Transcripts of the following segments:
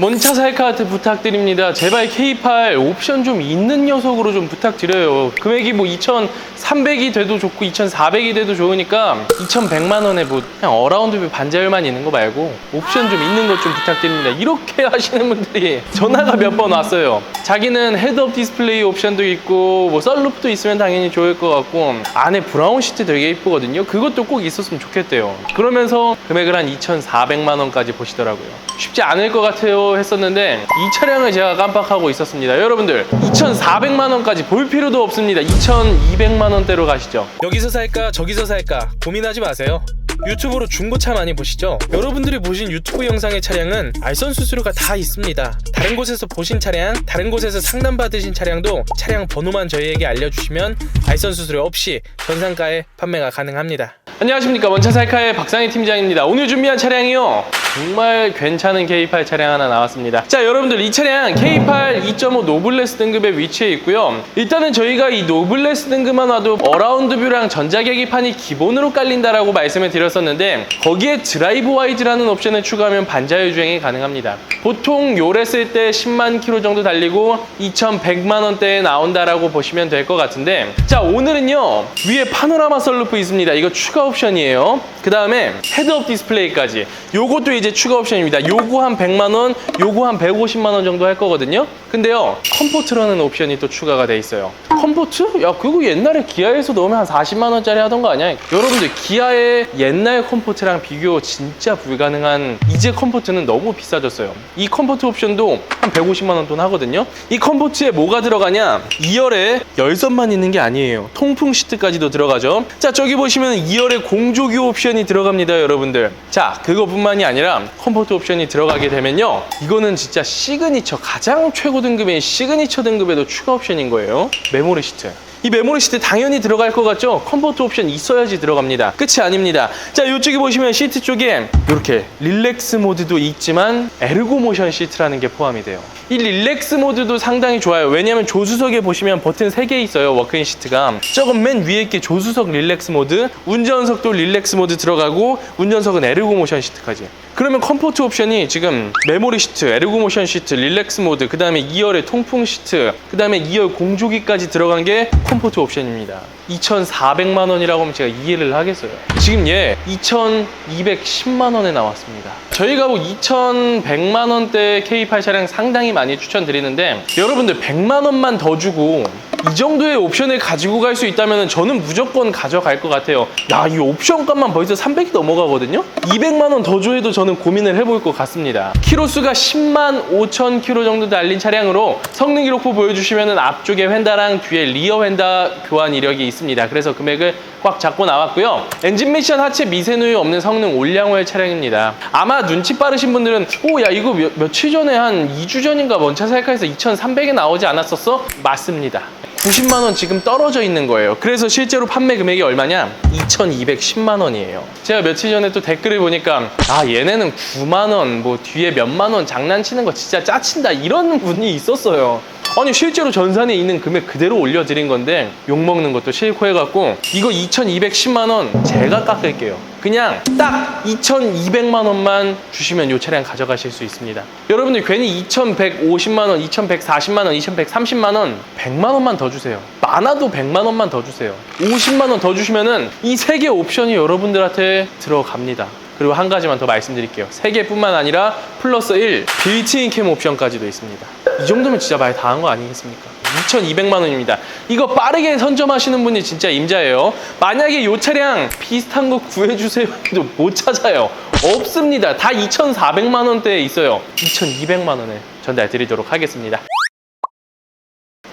먼차 살카트 부탁드립니다. 제발 K8 옵션 좀 있는 녀석으로 좀 부탁드려요. 금액이 뭐 2,300이 돼도 좋고 2,400이 돼도 좋으니까 2,100만 원에 뭐 그냥 어라운드 반자율만 있는 거 말고 옵션 좀 있는 것 좀 부탁드립니다. 이렇게 하시는 분들이 전화가 몇 번 왔어요. 자기는 헤드업 디스플레이 옵션도 있고 뭐 썰루프도 있으면 당연히 좋을 것 같고 안에 브라운 시트 되게 이쁘거든요. 그것도 꼭 있었으면 좋겠대요. 그러면서 금액을 한 2,400만 원까지 보시더라고요. 쉽지 않을 것 같아요 했었는데 이 차량을 제가 깜빡하고 있었습니다. 여러분들 2,400만 원까지 볼 필요도 없습니다. 2,200만 원대로 가시죠. 여기서 살까 저기서 살까 고민하지 마세요. 유튜브로 중고차 많이 보시죠? 여러분들이 보신 유튜브 영상의 차량은 알선 수수료가 다 있습니다. 다른 곳에서 보신 차량, 다른 곳에서 상담 받으신 차량도 차량 번호만 저희에게 알려주시면 알선 수수료 없이 전상가에 판매가 가능합니다. 안녕하십니까. 원차살카의 박상희 팀장입니다. 오늘 준비한 차량이요. 정말 괜찮은 K8 차량 하나 나왔습니다. 자 여러분들 이 차량 K8 2.5 노블레스 등급에 위치해 있고요. 일단은 저희가 이 노블레스 등급만 와도 어라운드 뷰랑 전자계기판이 기본으로 깔린다라고 말씀을 드렸었는데 거기에 드라이브 와이즈라는 옵션을 추가하면 반자율 주행이 가능합니다. 보통 쓸때 10만 킬로 정도 달리고 2,100만 원대에 나온다라고 보시면 될 것 같은데 자 오늘은요. 위에 파노라마 썰루프 있습니다. 이거 추가 옵션이에요. 그 다음에 헤드업 디스플레이까지. 요것도 이제 추가 옵션입니다. 요거 한 100만 원 요거 한 150만 원 정도 할 거거든요 근데요 컴포트라는 옵션이 또 추가가 돼 있어요. 컴포트? 야 그거 옛날에 기아에서 넣으면 한 40만 원짜리 하던 거 아니야? 여러분들 기아의 옛날 컴포트랑 비교 진짜 불가능한 이제 컴포트는 너무 비싸졌어요. 이 컴포트 옵션도 한 150만 원 돈 하거든요. 이 컴포트에 뭐가 들어가냐? 2열에 열선만 있는 게 아니에요. 통풍 시트까지도 들어가죠. 자 저기 보시면 2열에 공조기 옵션이 들어갑니다 여러분들. 자 그거뿐만이 아니라 컴포트 옵션이 들어가게 되면요 이거는 진짜 시그니처 가장 최고 등급인 시그니처 등급에도 추가 옵션인 거예요 메모리 시트 이 메모리 시트 당연히 들어갈 것 같죠? 컴포트 옵션 있어야지 들어갑니다. 끝이 아닙니다. 자, 이쪽에 보시면 시트 쪽에 이렇게 릴렉스 모드도 있지만 에르고 모션 시트라는 게 포함이 돼요. 이 릴렉스 모드도 상당히 좋아요. 왜냐하면 조수석에 보시면 버튼 3개 있어요. 워크인 시트가. 저건 맨 위에 게 조수석 릴렉스 모드, 운전석도 릴렉스 모드 들어가고 운전석은 에르고 모션 시트까지. 그러면 컴포트 옵션이 지금 메모리 시트, 에르고 모션 시트, 릴렉스 모드, 그 다음에 2열의 통풍 시트, 그 다음에 2열 공조기까지 들어간 게 컴포트 옵션입니다. 2,400만 원이라고 하면 제가 이해를 하겠어요. 지금 얘 2,210만 원에 나왔습니다. 저희가 뭐 2,100만 원대 K8 차량 상당히 많이 추천드리는데 여러분들 100만 원만 더 주고 이 정도의 옵션을 가지고 갈 수 있다면 저는 무조건 가져갈 것 같아요. 야, 이 옵션 값만 벌써 300이 넘어가거든요? 200만 원 더 줘도 저는 고민을 해볼 것 같습니다. 키로수가 10만 5천 킬로 정도 달린 차량으로 성능 기록부 보여주시면 앞쪽에 휀다랑 뒤에 리어 휀다 교환 이력이 있습니다. 그래서 금액을 꽉 잡고 나왔고요. 엔진 미션 하체 미세누유 없는 성능 올량호의 차량입니다. 아마 눈치 빠르신 분들은 오, 야, 이거 며, 며칠 전에 한 2주 전인가 먼차 살카에서 2,300에 나오지 않았었어? 맞습니다. 90만 원 지금 떨어져 있는 거예요. 그래서 실제로 판매 금액이 얼마냐? 2,210만 원이에요. 제가 며칠 전에 또 댓글을 보니까 아 얘네는 9만 원, 뭐 뒤에 몇만 원 장난치는 거 진짜 짜친다 이런 분이 있었어요. 아니 실제로 전산에 있는 금액 그대로 올려드린 건데 욕먹는 것도 싫고 해갖고 이거 2,210만 원 제가 깎을게요. 그냥 딱 2,200만 원만 주시면 이 차량 가져가실 수 있습니다. 여러분들 괜히 2,150만 원, 2,140만 원, 2,130만 원, 100만 원만 더 주세요. 많아도 100만 원만 더 주세요. 50만 원 더 주시면은 이 세 개 옵션이 여러분들한테 들어갑니다. 그리고 한 가지만 더 말씀드릴게요. 세 개뿐만 아니라 플러스 1 빌트인 캠 옵션까지도 있습니다. 이 정도면 진짜 말 다 한 거 아니겠습니까? 2,200만 원입니다. 이거 빠르게 선점하시는 분이 진짜 임자예요. 만약에 이 차량 비슷한 거 구해주세요 해도 못 찾아요. 없습니다. 다 2,400만 원대에 있어요. 2,200만 원에 전달 드리도록 하겠습니다.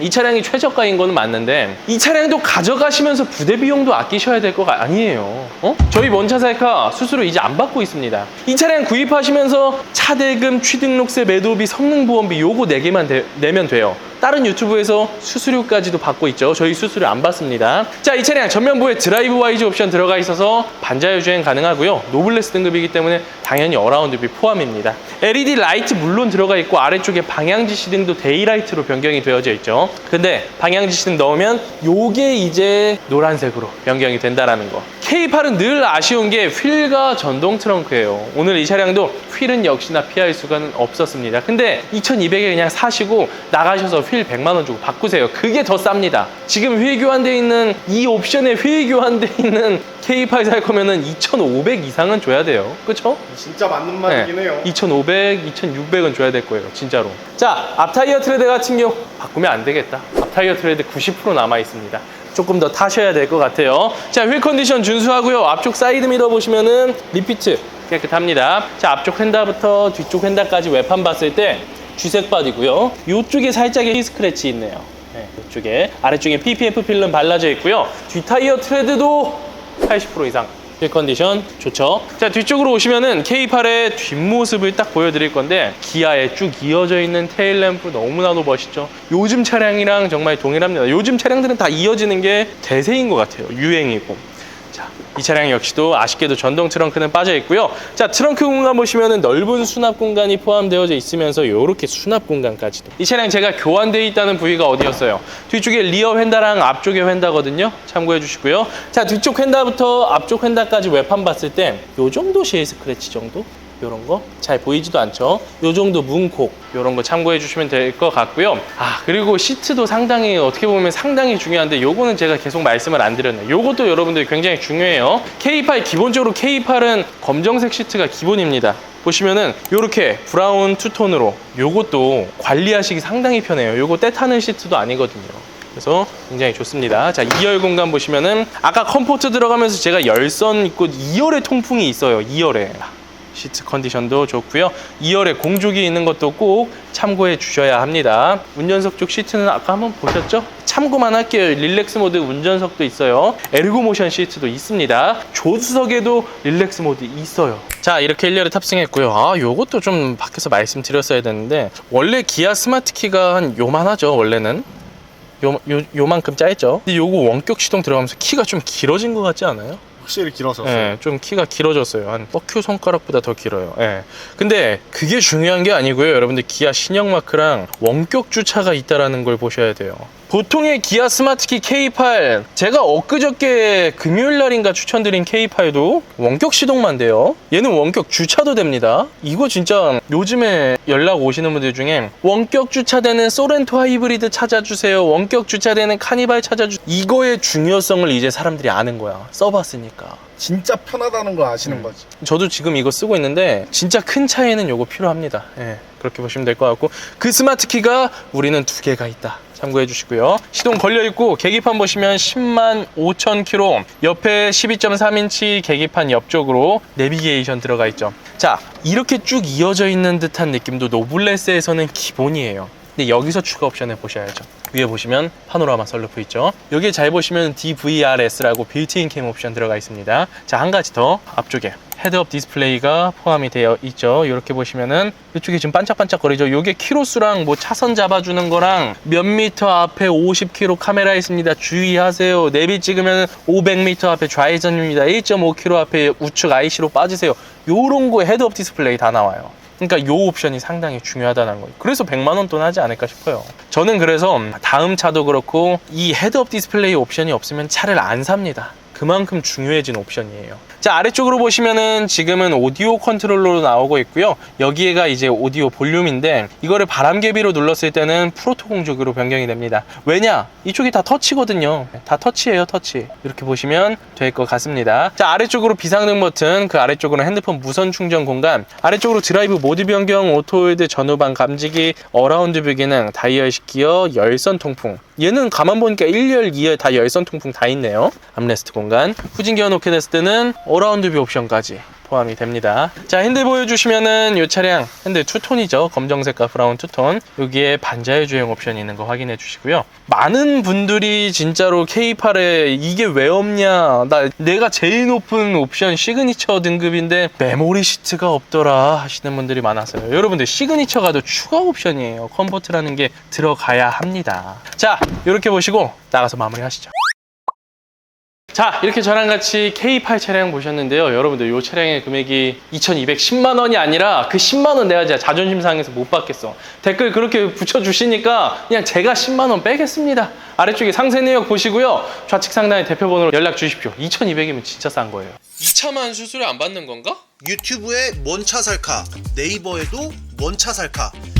이 차량이 최저가인 거는 맞는데 이 차량도 가져가시면서 부대 비용도 아끼셔야 될 거 아니에요. 어? 저희 원차살카 수수료 이제 안 받고 있습니다. 이 차량 구입하시면서 차대금, 취등록세, 매도비, 성능보험비 요거 4개만 대- 내면 돼요. 다른 유튜브에서 수수료까지도 받고 있죠. 저희 수수료 안 받습니다. 자, 이 차량 전면부에 드라이브 와이즈 옵션 들어가 있어서 반자율 주행 가능하고요. 노블레스 등급이기 때문에 당연히 어라운드비 포함입니다. LED 라이트 물론 들어가 있고 아래쪽에 방향 지 시등도 데이라이트로 변경이 되어져 있죠. 근데 방향 지 시등 넣으면 요게 이제 노란색으로 변경이 된다라는 거. K8은 늘 아쉬운 게 휠과 전동 트렁크예요. 오늘 이 차량도 휠은 역시나 피할 수가 없었습니다. 근데 2200에 그냥 사시고 나가셔서 휠 100만 원 주고 바꾸세요. 그게 더 쌉니다. 지금 휠 교환돼 있는 이 옵션에 휠 교환돼 있는 K8 살 거면은 2,500 이상은 줘야 돼요. 그렇죠? 진짜 맞는 말이긴 해요. 2,500, 2,600은 줘야 될 거예요, 진짜로. 자, 앞타이어 트레드 같은 경우 바꾸면 안 되겠다. 앞타이어 트레드 90% 남아 있습니다. 조금 더 타셔야 될 것 같아요. 자, 휠 컨디션 준수하고요. 앞쪽 사이드 미러 보시면은 리피트 깨끗합니다. 자, 앞쪽 휀다부터 뒤쪽 휀다까지 외판 봤을 때 쥐색 바디고요. 이쪽에 살짝의 스크래치 있네요. 네, 이쪽에 아래쪽에 PPF 필름 발라져 있고요. 뒤 타이어 트레드도 80% 이상 휠 컨디션 좋죠. 자 뒤쪽으로 오시면은 K8의 뒷모습을 딱 보여드릴 건데 기아에 쭉 이어져 있는 테일 램프 너무나도 멋있죠. 요즘 차량이랑 정말 동일합니다. 요즘 차량들은 다 이어지는 게 대세인 것 같아요. 유행이고. 자, 이 차량 역시도 아쉽게도 전동 트렁크는 빠져 있고요. 자, 트렁크 공간 보시면은 넓은 수납 공간이 포함되어져 있으면서 이렇게 수납 공간까지도. 이 차량 제가 교환되어 있다는 부위가 어디였어요? 뒤쪽에 리어 휀다랑 앞쪽에 휀다거든요. 참고해 주시고요. 자, 뒤쪽 휀다부터 앞쪽 휀다까지 외판 봤을 때이 정도 쉐이 스크래치 정도? 요런 거 잘 보이지도 않죠. 요 정도 문콕 요런 거 참고해 주시면 될 것 같고요. 아 그리고 시트도 상당히 어떻게 보면 상당히 중요한데 요거는 제가 계속 말씀을 안 드렸네요. 요것도 여러분들 굉장히 중요해요. K8 기본적으로 K8은 검정색 시트가 기본입니다. 보시면은 요렇게 브라운 투톤으로 요것도 관리하시기 상당히 편해요. 요거 때 타는 시트도 아니거든요. 그래서 굉장히 좋습니다. 자, 2열 공간 보시면은 아까 컴포트 들어가면서 제가 열선 있고 2열에 통풍이 있어요. 2열에. 시트 컨디션도 좋고요. 2열에 공족이 있는 것도 꼭 참고해 주셔야 합니다. 운전석 쪽 시트는 아까 한번 보셨죠? 참고만 할게요. 릴렉스 모드 운전석도 있어요. 에르고 모션 시트도 있습니다. 조수석에도 릴렉스 모드 있어요. 자, 이렇게 1열에 탑승했고요. 아, 요것도 좀 밖에서 말씀드렸어야 되는데 원래 기아 스마트 키가 한 요만하죠, 원래는. 요, 요, 요만큼 짜있죠. 근데 요거 원격 시동 들어가면서 키가 좀 길어진 것 같지 않아요? 확실히 길어졌어요. 예, 좀 키가 길어졌어요. 한 뻑큐 손가락보다 더 길어요. 예. 근데 그게 중요한 게 아니고요. 여러분들 기아 신형 마크랑 원격 주차가 있다라는 걸 보셔야 돼요. 보통의 기아 스마트키 K8 제가 엊그저께 금요일 날인가 추천드린 K8도 원격 시동만 돼요. 얘는 원격 주차도 됩니다. 이거 진짜 요즘에 연락 오시는 분들 중에 원격 주차되는 소렌토 하이브리드 찾아주세요. 원격 주차되는 카니발 찾아주세요. 이거의 중요성을 이제 사람들이 아는 거야. 써봤으니까. 진짜 편하다는 걸 아시는 음. 거지. 저도 지금 이거 쓰고 있는데 진짜 큰 차이는 요거 필요합니다. 예, 그렇게 보시면 될 것 같고 그 스마트 키가 우리는 두 개가 있다. 참고해 주시고요. 시동 걸려 있고 계기판 보시면 10만 5천 킬로 옆에 12.3인치 계기판 옆쪽으로 내비게이션 들어가 있죠. 자, 이렇게 쭉 이어져 있는 듯한 느낌도 노블레스에서는 기본이에요. 근데 여기서 추가 옵션을 보셔야죠. 위에 보시면 파노라마 썰루프 있죠. 여기 잘 보시면 DVRS라고 빌트인 캠 옵션 들어가 있습니다. 자, 한 가지 더 앞쪽에 헤드업 디스플레이가 포함이 되어 있죠. 이렇게 보시면은 이쪽에 지금 반짝반짝거리죠. 이게 키로수랑 뭐 차선 잡아주는 거랑 몇 미터 앞에 50km 카메라 있습니다. 주의하세요. 내비 찍으면 500m 앞에 좌회전입니다. 1.5km 앞에 우측 IC로 빠지세요. 요런 거 헤드업 디스플레이 다 나와요. 그러니까 요 옵션이 상당히 중요하다는 거예요. 그래서 100만 원 돈 하지 않을까 싶어요. 저는 그래서 다음 차도 그렇고 이 헤드업 디스플레이 옵션이 없으면 차를 안 삽니다. 그만큼 중요해진 옵션이에요. 자 아래쪽으로 보시면은 지금은 오디오 컨트롤러로 나오고 있고요. 여기에가 이제 오디오 볼륨인데 이거를 바람개비로 눌렀을 때는 프로토 공족으로 변경이 됩니다. 왜냐? 이쪽이 다 터치거든요. 다 터치예요, 터치. 이렇게 보시면 될 것 같습니다. 자 아래쪽으로 비상등 버튼, 그 아래쪽으로 핸드폰 무선 충전 공간, 아래쪽으로 드라이브 모드 변경, 오토홀드 전후방 감지기, 어라운드 뷰 기능, 다이얼식 기어, 열선 통풍. 얘는 가만 보니까 1열, 2열 다 열선 통풍 다 있네요. 암레스트 공간. 후진 기어 놓게 됐을 때는 어라운드 뷰 옵션까지 포함이 됩니다. 자, 핸들 보여주시면은 이 차량 핸들 투톤이죠. 검정색과 브라운 투톤. 여기에 반자의 주행 옵션이 있는 거 확인해 주시고요. 많은 분들이 진짜로 K8에 이게 왜 없냐. 나 내가 제일 높은 옵션 시그니처 등급인데 메모리 시트가 없더라 하시는 분들이 많았어요. 여러분들 시그니처가도 추가 옵션이에요. 컴포트라는 게 들어가야 합니다. 자, 이렇게 보시고 나가서 마무리 하시죠. 자, 이렇게 저랑 같이 K8 차량 보셨는데요. 여러분들 이 차량의 금액이 2,210만 원이 아니라 그 10만 원 내가 진짜 자존심 상해서 못 받겠어. 댓글 그렇게 붙여주시니까 그냥 제가 10만 원 빼겠습니다. 아래쪽에 상세 내역 보시고요. 좌측 상단에 대표번호로 연락 주십시오. 2,200이면 진짜 싼 거예요. 2차만 수수료 안 받는 건가? 유튜브에 뭔 차 살까 네이버에도 뭔 차 살까